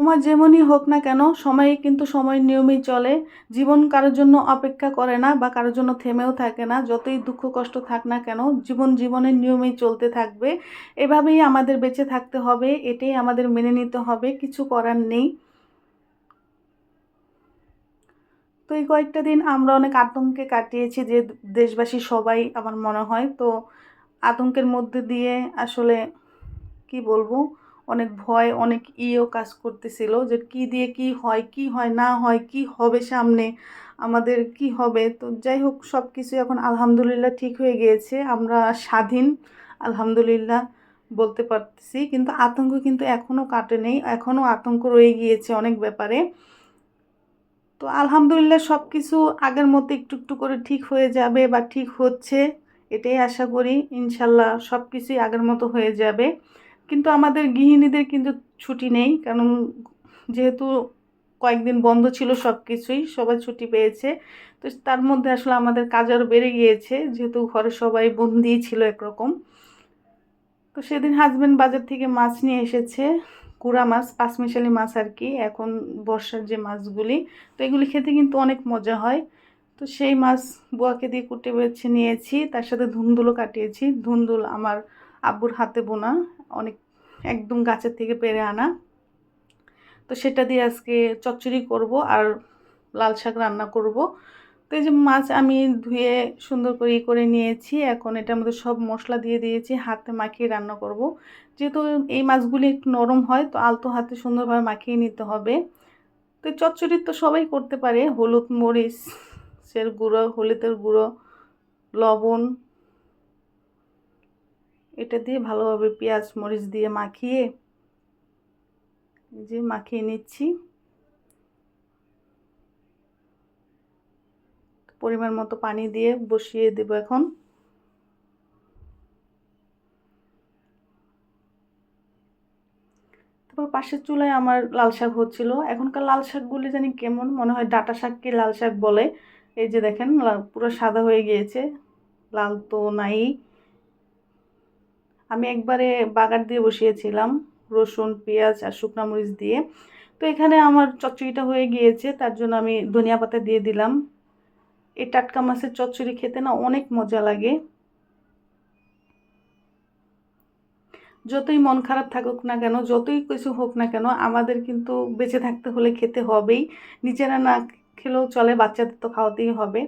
তোমার যেমনই হোক না কেন, সময় কিন্তু সময় নিয়মেই চলে। জীবন কারোর জন্য অপেক্ষা করে না বা কারোর জন্য থেমেও থাকে না। যতই দুঃখ কষ্ট থাক না কেন, জীবন জীবনের নিয়মেই চলতে থাকবে। এভাবেই আমাদের বেঁচে থাকতে হবে, এটাই আমাদের মেনে নিতে হবে, কিছু করার নেই। তো এই কয়েকটা দিন আমরা অনেক আতঙ্কে কাটিয়েছি যে দেশবাসী সবাই আমার মনে হয়। তো আতঙ্কের মধ্যে দিয়ে আসলে কি বলব? অনেক ভয়, অনেক ইয়েও কাজ করতেছিল যে কি দিয়ে কি হয় কি হয়, না হয়, কি হবে সামনে, আমাদের কি হবে? তো যাই হোক সব কিছু এখন আলহামদুলিল্লাহ ঠিক হয়ে গিয়েছে। আমরা স্বাধীন, আলহামদুলিল্লাহ বলতে পারতেছি। কিন্তু আতঙ্ক কিন্তু এখনও কাটে নেই এখনও আতঙ্ক রয়ে গিয়েছে অনেক ব্যাপারে। তো আলহামদুলিল্লাহ সব কিছু আগের মতো একটু একটু করে ঠিক হয়ে যাবে বা ঠিক হচ্ছে, এটাই আশা করি। ইনশাল্লাহ সব কিছুই আগের মতো হয়ে যাবে। কিন্তু আমাদের গৃহিণীদের কিন্তু ছুটি নেই, কারণ যেহেতু কয়েকদিন বন্ধ ছিল সব কিছুই সবাই ছুটি পেয়েছে। তো তার মধ্যে আসলে আমাদের কাজ আরও বেড়ে গিয়েছে, যেহেতু ঘরে সবাই বন্দি ছিল একরকম। তো সেদিন হাজব্যান্ড বাজার থেকে মাছ নিয়ে এসেছে, কুড়া মাছ পাঁচমিশালি মাছ আর কি, এখন বর্ষার যে মাছগুলি, তো এগুলি খেতে কিন্তু অনেক মজা হয়। তো সেই মাছ বুয়াকে দিয়ে কুটে বেছে নিয়েছি, তার সাথে ধুন্দুলও কাটিয়েছি। ধুন্দুল আমার আব্বুর হাতে বোনা, অনেক একদম গাছের থেকে পেরে আনা। তো সেটা দিয়ে আজকে চচ্চড়ি করব আর লাল শাক রান্না করব। তো এই যে মাছ আমি ধুয়ে সুন্দর করে করে নিয়েছি। এখন এটার মধ্যে সব মশলা দিয়ে দিয়েছি, হাতে মাখিয়ে রান্না করব। যেহেতু এই মাছগুলি একটু নরম হয়, তো আলতো হাতে সুন্দরভাবে মাখিয়ে নিতে হবে। তো চচ্চড়ি তো সবাই করতে পারে, হলুদ মরিচের গুঁড়ো, হলুদের গুঁড়ো, লবণ এটা দিয়ে ভালোভাবে পেঁয়াজ মরিচ দিয়ে মাখিয়ে যে মাখিয়ে নিচ্ছি। পরিমাণ মতো পানি দিয়ে বসিয়ে দেব এখন। তারপর পাশের চুলায় আমার লাল শাক হচ্ছিল। এখনকার লাল শাকগুলি জানি কেমন, মনে হয় ডাটা শাককে লাল শাক বলে। এই যে দেখেন পুরো সাদা হয়ে গিয়েছে। লাল তো নাই। আমি একবারে বাগার দিয়ে বসিয়েছিলাম, রসুন, পেঁয়াজ আর শুকনো মরিচ দিয়ে। তো এখানে আমার চচ্চড়িটা হয়ে গিয়েছে, তার জন্য আমি ধনিয়া পাতা দিয়ে দিলাম। এই টাটকা মাছের চচ্চড়ি খেতে না অনেক মজা লাগে। যতই মন খারাপ থাকুক না কেন, যতই কিছু হোক না কেন, আমাদের কিন্তু বেঁচে থাকতে হলে খেতে হবেই। নিজেরা না খেলেও চলে, বাচ্চাদের তো খাওয়াতেই হবে।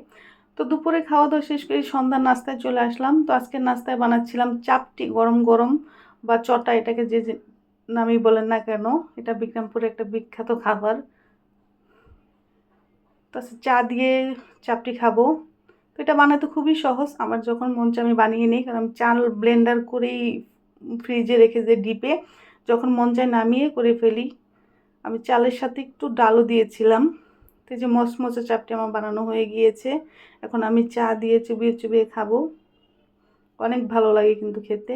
তো দুপুরে খাওয়া দাওয়া শেষ করে সন্ধ্যার নাস্তায় চলে আসলাম। তো আজকে নাস্তায় বানাচ্ছিলাম চাপটি গরম গরম বা চটা, এটাকে যে নামই বলেন না কেন, এটা বিক্রমপুরে একটা বিখ্যাত খাবার। তো চা দিয়ে চাপটি খাব। তো এটা বানাতে খুবই সহজ, আমার যখন মন আমি বানিয়ে নিই, কারণ চাল ব্লেন্ডার করেই ফ্রিজে রেখে যে ডিপে, যখন মন চায় নামিয়ে করে ফেলি। আমি চালের সাথে একটু ডালও দিয়েছিলাম। তো যে মচমচে চাপটি আমার বানানো হয়ে গিয়েছে। এখন আমি চা দিয়ে চুবিয়ে চুবিয়ে খাব। অনেক ভালো লাগে কিন্তু খেতে।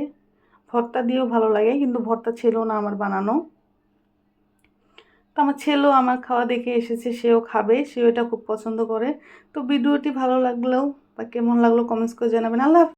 ভর্তা দিয়েও ভালো লাগে, কিন্তু ভর্তা ছিল না আমার বানানো। তো আমার ছেলেও আমার খাওয়া দেখে এসেছে, সেও খাবে, সেও এটা খুব পছন্দ করে। তো ভিডিওটি ভালো লাগলেও বা কেমন লাগল কমেন্টস করে জানাবেন। আল্লাহ